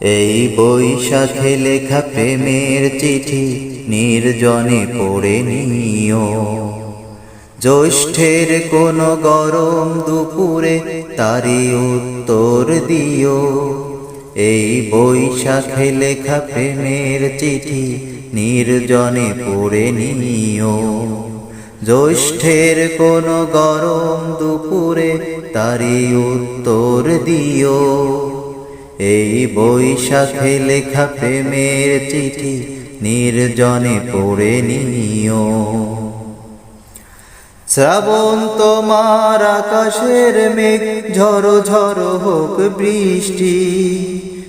এই বৈশাখে লেখা প্রেমের চিঠি নির্জনে পড়ে নিও। জ্যৈষ্ঠের কোন গরম দুপুরে তারি উত্তর দিও। এই বৈশাখে লেখা প্রেমের চিঠি নির্জনে পড়ে নিও। জ্যৈষ্ঠের কোন গরম দুপুরে তারি উত্তর দিও। এই বৈশাখে লেখা প্রেমের চিঠি নির্জনে পড়ে নিও শ্রাবণ তোমার আকাশের মেঘ ঝড়ো ঝড়ো হোক বৃষ্টি।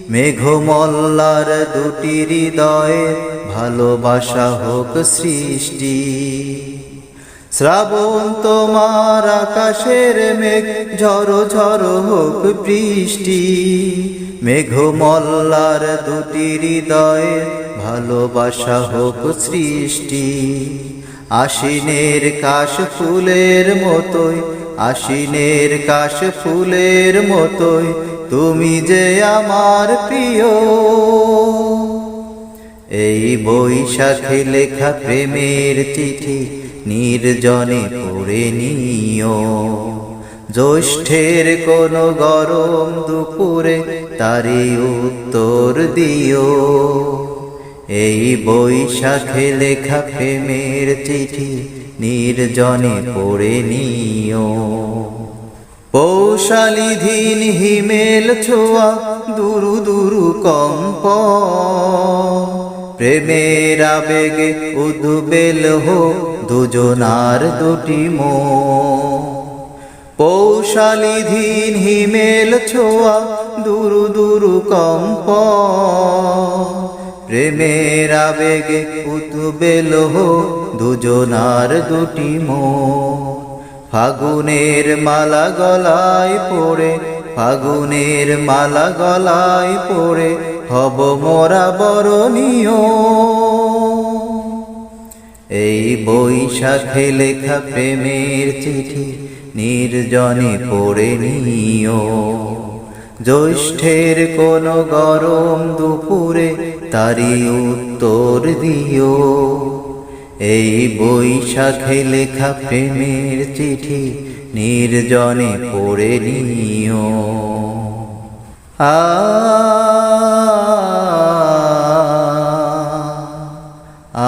মেঘমল্লার দুটি হৃদয়ে ভালোবাসা হোক সৃষ্টি। শ্রাবণ তোমার আকাশের মেঘ ঝড়ো ঝড়ো হোক বৃষ্টি। মেঘমল্লার দুটি হৃদয়ে ভালোবাসা হোক সৃষ্টি। আশ্বিনের কাশ ফুলের মতোই, আশ্বিনের কাশ ফুলের মতোই, তুমি যে আমার প্রিয়। এই বৈশাখে লেখা প্রেমের চিঠি নির্জনে পড়ে নিও। জ্যৈষ্ঠের কোন গরম দুপুরে তারি উত্তর দিও। এই বৈশাখে লেখা প্রেমের চিঠি নির্জনে পড়ে নিও। পৌশালী ধীন হিমেল ছোয়া দুরু দুরু কম্প প্রেমের আবেগে উদ্বেল হো দুজনার দুটি মো পৌশালী ধীন হিমেল ছোয়া দুরু দুরু কম্প প্রেমের আবেগে উদ্বেল হো দুজনার দুটি মো ফাগুনের মালা গলায় পড়ে, ফাগুনের মালা গলায় পড়ে হব মোরা বরণীয়। এই বৈশাখে লেখা প্রেমের চিঠি নির্জনে পড়ে নিও। জ্যৈষ্ঠের কোন গরম দুপুরে তারি উত্তর দিও। এই বৈশাখে লেখা প্রেমের চিঠি নির্জনে পড়ে নিও। আ আ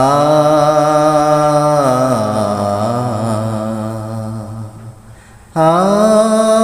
আ